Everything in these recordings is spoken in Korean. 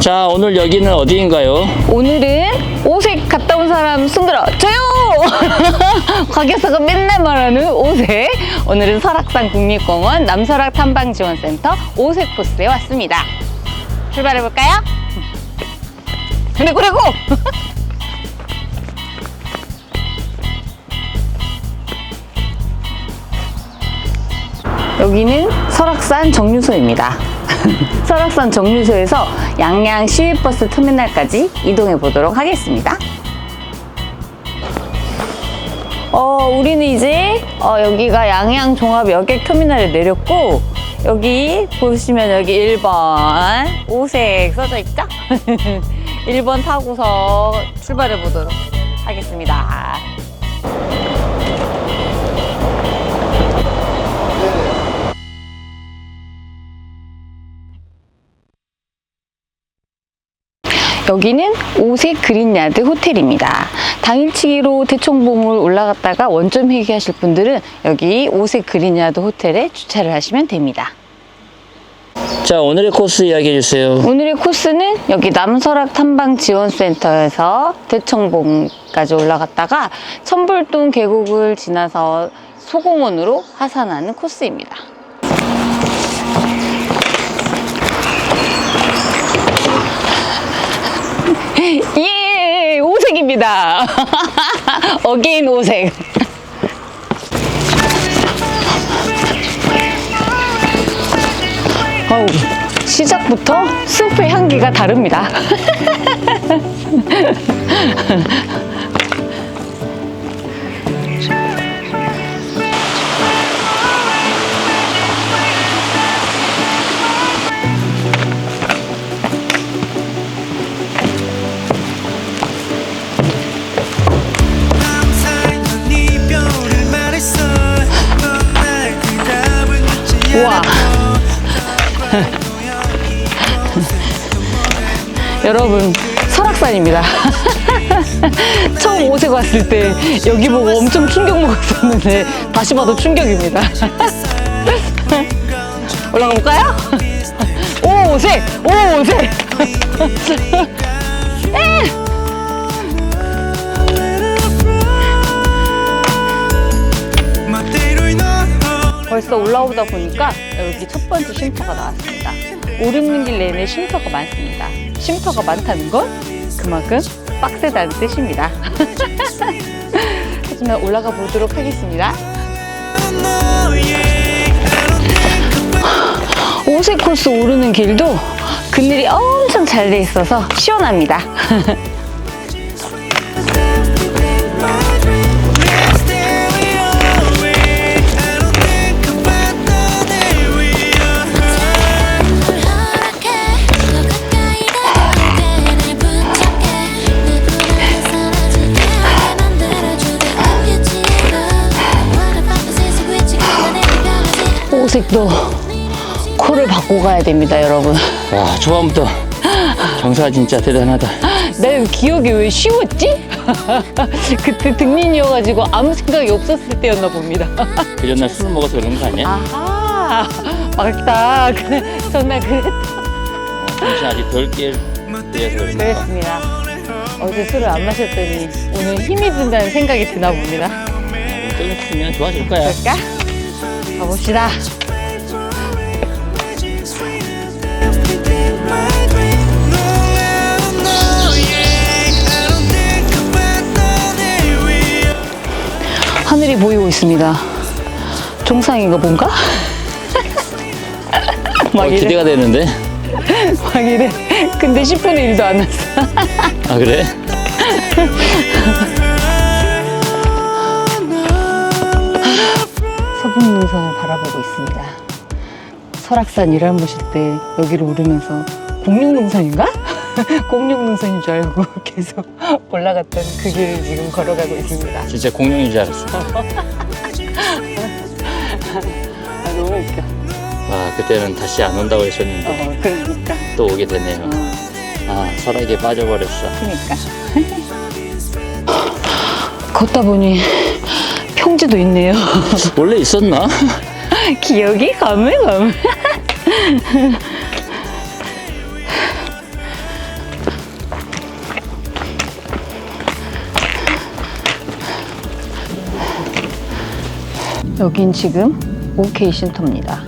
자, 오늘 여기는 어디인가요? 오늘은 오색 갔다 온 사람 손들어 저요! 가게사가 맨날 말하는 오색. 오늘은 설악산 국립공원 남설악 탐방지원센터 오색 코스에 왔습니다. 출발해볼까요? 그래, 그래, 고! 여기는 설악산 정류소입니다. 설악산 정류소에서 양양 시외버스 터미널까지 이동해 보도록 하겠습니다. 어, 우리는 이제 어, 여기가 양양 종합 여객 터미널에 내렸고 여기 보시면 여기 1번 오색 써져 있죠? 1번 타고서 출발해 보도록 하겠습니다. 여기는 오색 그린야드 호텔입니다. 당일치기로 대청봉을 올라갔다가 원점 회귀하실 분들은 여기 오색 그린야드 호텔에 주차를 하시면 됩니다. 자, 오늘의 코스 이야기해 주세요. 오늘의 코스는 여기 남설악 탐방 지원센터에서 대청봉까지 올라갔다가 천불동 계곡을 지나서 소공원으로 하산하는 코스입니다. 예, 오색입니다. 어게인 오색. 어우, 시작부터 스프의 향기가 다릅니다. 우와. 여러분, 설악산입니다. 처음 오색 왔을 때 여기 보고 엄청 충격 먹었었는데 다시 봐도 충격입니다. 올라가 볼까요? 오색! 오색! 멋대로 벌써 올라오다 보니까 여기 첫 번째 쉼터가 나왔습니다. 오르는 길 내내 쉼터가 많습니다. 쉼터가 많다는 건 그만큼 빡세다는 뜻입니다. 하지만 올라가 보도록 하겠습니다. 오색 코스 오르는 길도 그늘이 엄청 잘 돼 있어서 시원합니다. 오색도 코를 바꿔 가야 됩니다, 여러분. 와, 초반부터 경사 진짜 대단하다. 내 기억이 왜 쉬웠지? 그때 등린이어가지고 아무 생각이 없었을 때였나 봅니다. 그 전날 술 먹어서 그런 거 아니야? 아하, 맞다. 그래, 전날 그랬, 어, 정신 아직 덜깰 때여서 그런 거. 그랬습니다. 어제 술을 안 마셨더니 오늘 힘이 든다는 생각이 드나 봅니다. 조금 있으면 좋아질 거야. 그럴까? 가봅시다. 하늘이 보이고 있습니다. 종상인가 뭔가? 막 어, 이래, 기대가 되는데. 막 이래. 근데 10분의 1도 안 났어. 아, 그래? 서북능선을 바라보고 있습니다. 설악산 일할 모실 때 여기를 오르면서 공룡능선인가? 공룡능선인 줄 알고 계속 올라갔던 그 길을 지금 걸어가고 있습니다. 진짜 공룡인 줄 알았어. 아, 너무 웃겨. 와, 그때는 다시 안 온다고 했었는데 어, 그러니까. 또 오게 되네요. 어, 아, 설악에 빠져버렸어. 그러니까. 걷다 보니 평지도 있네요. 원래 있었나? 기억이 가물가물. 여긴 지금 오케이 신터입니다.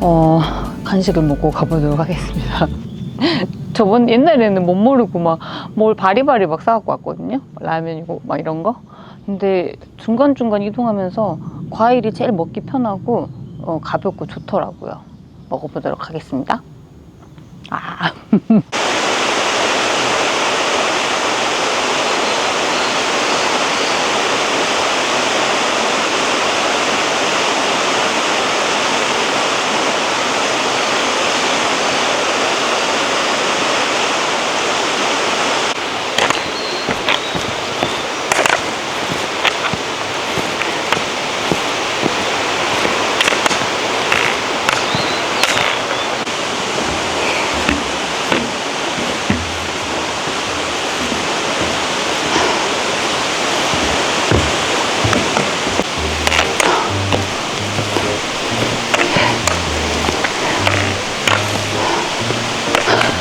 어, 간식을 먹고 가보도록 하겠습니다. 저번 옛날에는 못 모르고 막 뭘 바리바리 막 사갖고 왔거든요. 라면이고 막 이런 거. 근데 중간중간 이동하면서 과일이 제일 먹기 편하고 어, 가볍고 좋더라고요. 먹어보도록 하겠습니다. 아.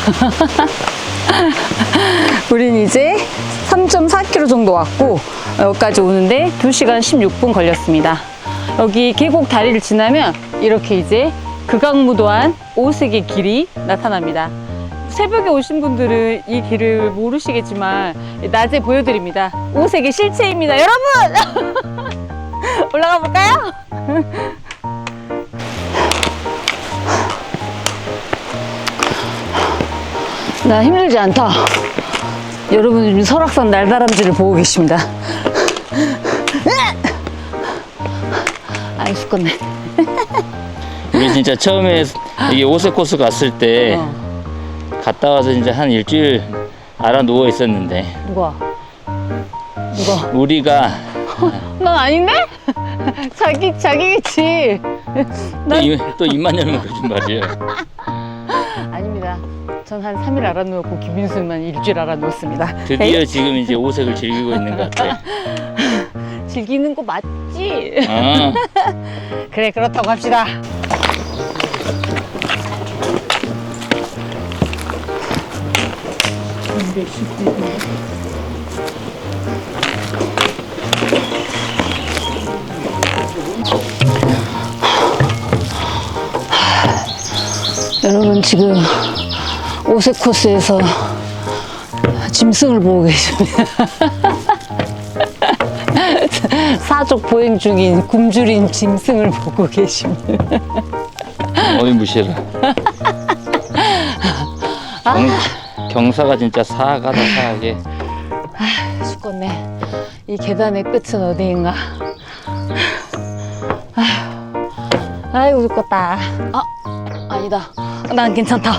우린 이제 3.4km 정도 왔고 여기까지 오는데 2시간 16분 걸렸습니다. 여기 계곡 다리를 지나면 이렇게 이제 극악무도한 오색의 길이 나타납니다. 새벽에 오신 분들은 이 길을 모르시겠지만 낮에 보여드립니다. 오색의 실체입니다. 여러분! 올라가 볼까요? 나 힘들지 않다. 여러분 지금 설악산 날다람쥐를 보고 계십니다. 아이 죽겠네. 우리 진짜 처음에 이게 오색 코스 갔을 때 어, 갔다 와서 진짜 한 일주일 알아 누워 있었는데 누가? 누가? 우리가 난 아닌데? 자기 자기겠지. 또, 입, 또 입만 열면 거짓말이에요. 아닙니다. 전 한 3일 알아누웠고 김민수만 일주일 알아누웠습니다. 드디어 지금 이제 오색을 즐기고 있는 것 같아. 즐기는 거 맞지? 어. 그래 그렇다고 합시다. 여러분 지금 오색 코스에서 짐승을 보고 계십니다. 사족 보행 중인 굶주린 짐승을 보고 계십니다. 어이 무시라. 경, 경사가 진짜 사하다 사하게. 죽겠네. 이 계단의 끝은 어디인가? 아휴, 아이고 죽겠다. 아, 아니다. 난 괜찮다.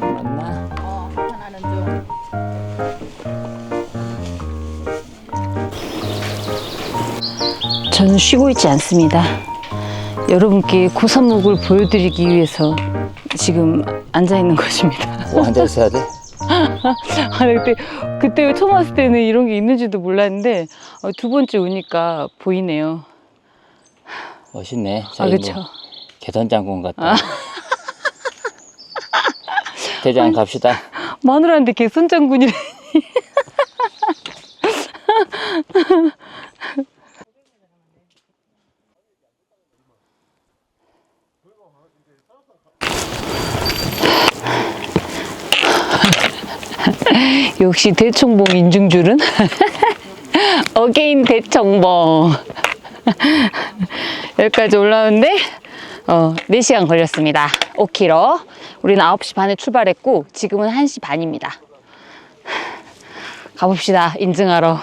맞나? 저는 쉬고 있지 않습니다. 여러분께 고산목을 보여드리기 위해서 지금 앉아 있는 것입니다. 뭐 앉아 있어야 돼? 아, 그때 그때 처음 왔을 때는 이런 게 있는지도 몰랐는데 어, 두 번째 오니까 보이네요. 멋있네. 아, 자기 그렇죠. 뭐 개선 장군 같다. 대장 갑시다. 마누라한테 개손장군이래. 역시 대청봉 인중줄은 어게인 대청봉 여기까지 올라오는데 어, 4시간 걸렸습니다. 5km 우리는 9시 반에 출발했고 지금은 1시 반입니다. 가봅시다 인증하러.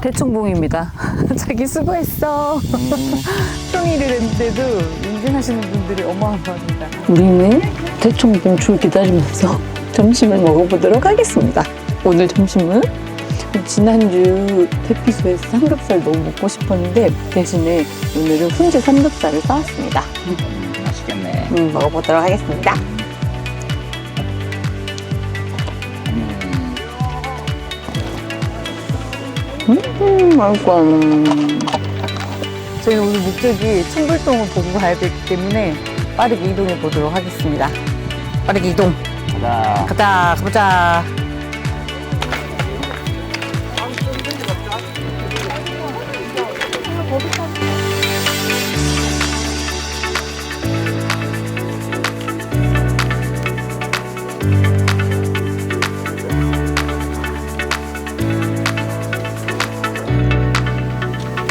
대청봉입니다. 자기 수고했어. 평일을 했는데도 인증하시는 분들이 어마어마합니다. 우리는 대청봉 줄 기다리면서 점심을 먹어보도록 하겠습니다. 오늘 점심은 지난주 대피소에서 삼겹살 너무 먹고 싶었는데 대신에 오늘은 훈제 삼겹살을 싸왔습니다 음, 맛있겠네. 음, 먹어보도록 하겠습니다 음, 맛있어. 저희 오늘 목적이 청불동을 보고 가야 되기 때문에 빠르게 이동해 보도록 하겠습니다. 빠르게 이동. 가자. 가자, 가보자.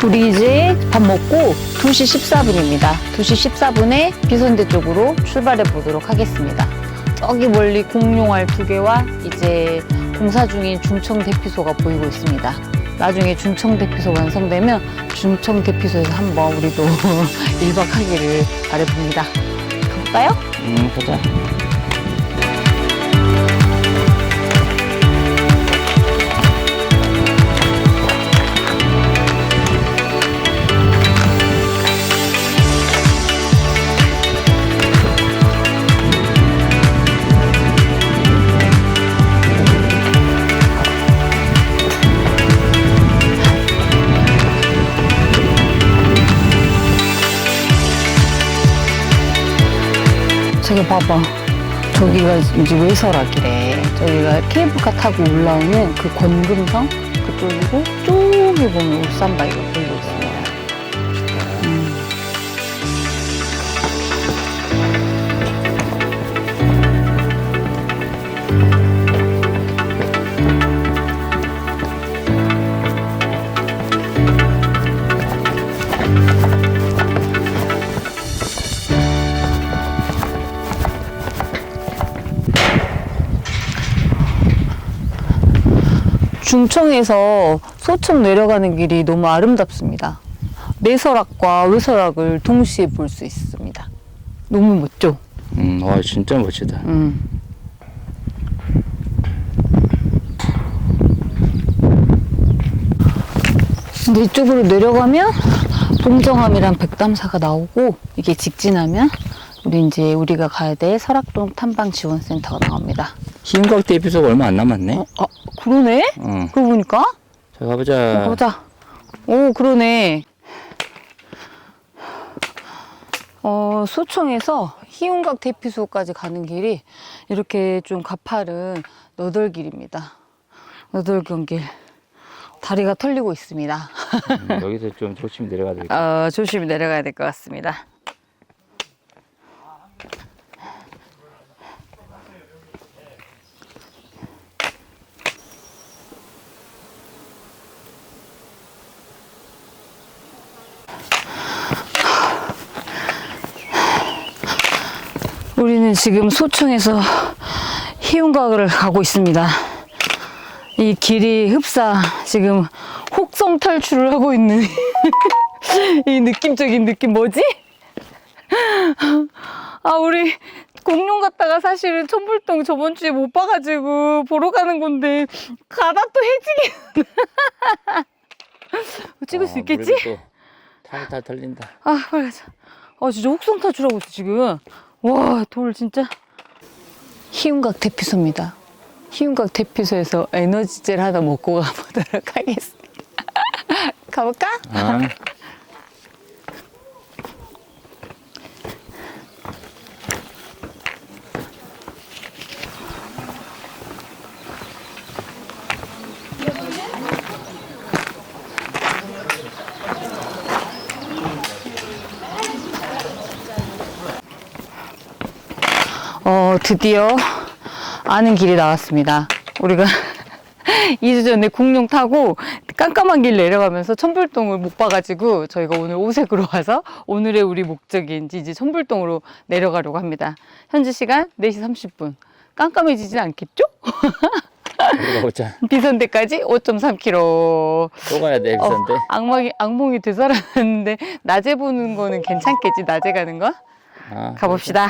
우리 이제 밥 먹고 2시 14분입니다. 2시 14분에 비선대 쪽으로 출발해 보도록 하겠습니다. 저기 멀리 공룡알 두 개와 이제 공사 중인 중청 대피소가 보이고 있습니다. 나중에 중청 대피소 완성되면 중청 대피소에서 한번 우리도 1박 하기를 바라봅니다. 가볼까요? 음, 보자. 봐봐. 저기가 이제 외설악이래. 저기가 케이블카 타고 올라오는 그 권금성 그쪽이고 쪽에 보면 울산바위가 보이고 중청에서 소청 내려가는 길이 너무 아름답습니다. 내설악과 외설악을 동시에 볼 수 있습니다. 너무 멋져. 음, 와, 진짜 멋지다. 음. 근데 이쪽으로 내려가면 동정함이란 백담사가 나오고 이게 직진하면 우리 이제 우리가 가야 될 설악동 탐방 지원센터가 나옵니다. 희은각 대피소가 얼마 안 남았네. 어, 아 그러네? 어. 그러고 보니까 자, 가보자. 보자. 오, 그러네. 어, 소청에서 희운각 대피소까지 가는 길이 이렇게 좀 가파른 너덜길입니다. 너덜경길. 다리가 털리고 있습니다. 음, 여기서 좀 조심히 내려가야 되겠다. 어, 조심히 내려가야 될 것 같습니다. 지금 소청에서 희운각을 가고 있습니다. 이 길이 흡사 지금 혹성 탈출을 하고 있는 이 느낌적인 느낌 뭐지? 아 우리 공룡 갔다가 사실은 천불동 저번 주에 못 봐가지고 보러 가는 건데 가다 또 해지게 찍을 수 어, 있겠지? 탈탈 털린다. 아 빨리 가자 아 진짜 혹성 탈출하고 있어 지금 와 돌 진짜? 희운각 대피소입니다. 희운각 대피소에서 에너지젤 하나 먹고 가보도록 하겠습니다. 가볼까? 아, 드디어 아는 길이 나왔습니다. 우리가 2주 전에 공룡 타고 깜깜한 길 내려가면서 천불동을 못 봐가지고 저희가 오늘 오색으로 와서 오늘의 우리 목적인 이제 천불동으로 내려가려고 합니다. 현지 시간 4시 30분. 깜깜해지진 않겠죠? 비선대까지 5.3km. 또 가야 돼, 비싼데. 어, 악몽이, 악몽이 되살아났는데 낮에 보는 거는 괜찮겠지? 낮에 가는 거? 아, 가봅시다.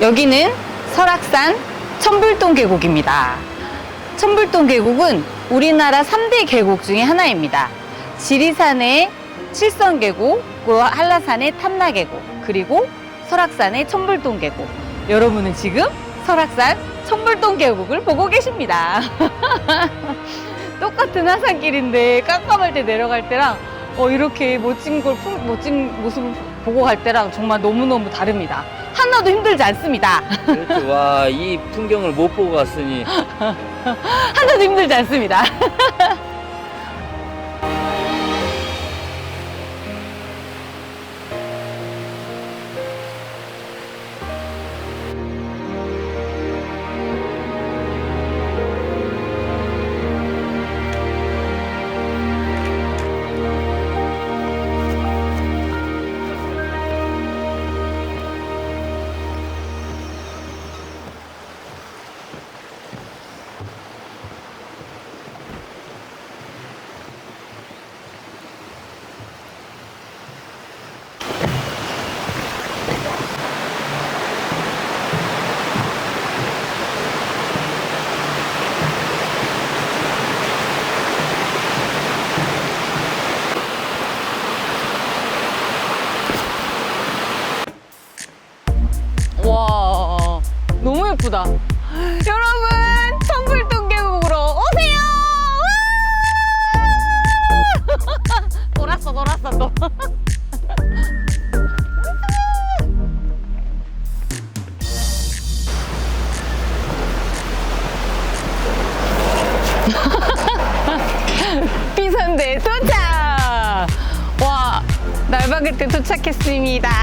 여기는 설악산 천불동 계곡입니다. 천불동 계곡은 우리나라 3대 계곡 중에 하나입니다. 지리산의 칠성 계곡, 한라산의 탐나 계곡, 그리고 설악산의 천불동 계곡. 여러분은 지금 설악산 천불동 계곡을 보고 계십니다. 똑같은 하산길인데 깜깜할 때 내려갈 때랑 어, 이렇게 멋진 걸 풍- 멋진 모습을 보고 갈 때랑 정말 너무너무 다릅니다. 하나도 힘들지 않습니다. 그렇죠. 와, 이 풍경을 못 보고 갔으니 하나도 힘들지 않습니다. 예쁘다. 여러분, 천불동 계곡으로 오세요! 와! 돌았어, 돌았어, 또. 비선대 도착! 와, 날박을 때 도착했습니다.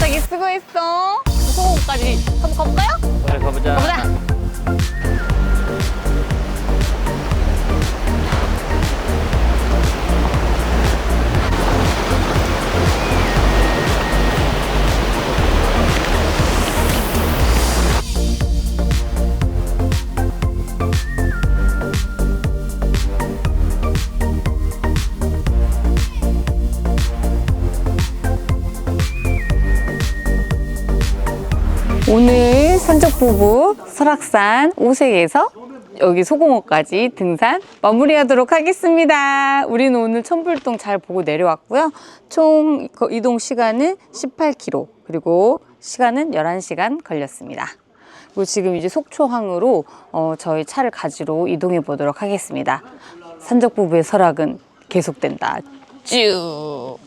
자기 수고했어. 소금까지 한번 가볼까요? 빨리 가보자. 가보자. 산적 부부 설악산 오색에서 여기 소공호까지 등산 마무리하도록 하겠습니다. 우리는 오늘 천불동 잘 보고 내려왔고요. 총 거- 이동 시간은 18km 그리고 시간은 11시간 걸렸습니다. 그리고 지금 이제 속초항으로 어, 저희 차를 가지러 이동해 보도록 하겠습니다. 산적 부부의 설악은 계속된다. 쭉.